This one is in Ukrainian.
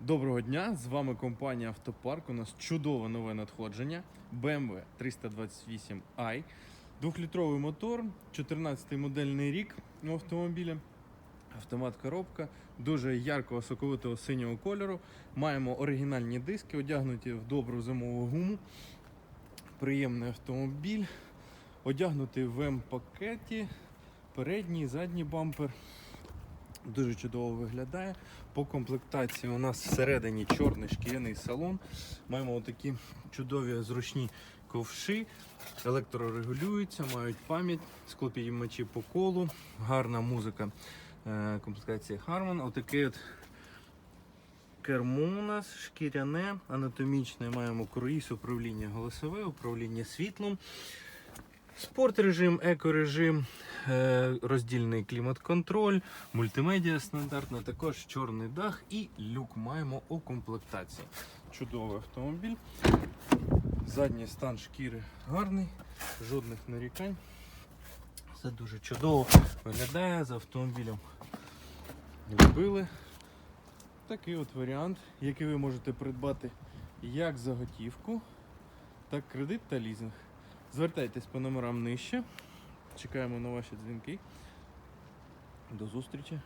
Доброго дня! З вами компанія Автопарк. У нас чудове нове надходження BMW 328i. Двохлітровий мотор, 14-й модельний рік у автомобіля. Автомат коробка дуже яркого соковитого синього кольору. Маємо оригінальні диски, одягнуті в добру зимову гуму. Приємний автомобіль. Одягнутий в М-пакеті, передній, задній бампер. Дуже чудово виглядає. По комплектації у нас всередині чорний шкіряний салон. Маємо такі чудові зручні ковши, електрорегулюються, мають пам'ять, склопідіймачі по колу, гарна музика е, комплектації Harman. Отаке от кермо у нас шкіряне, анатомічне. Маємо круїз, управління голосове, управління світлом. Спорт режим, екорежим, роздільний клімат-контроль, мультимедіа стандартна, також чорний дах і люк маємо у комплектації. Чудовий автомобіль. Задній стан шкіри гарний, жодних нарікань. Все дуже чудово виглядає з автомобілем. Любили. Такий от варіант, який ви можете придбати як за готівку, так кредит та лізинг. Звертайтесь по номерам нижче. Чекаємо на ваші дзвінки. До зустрічі.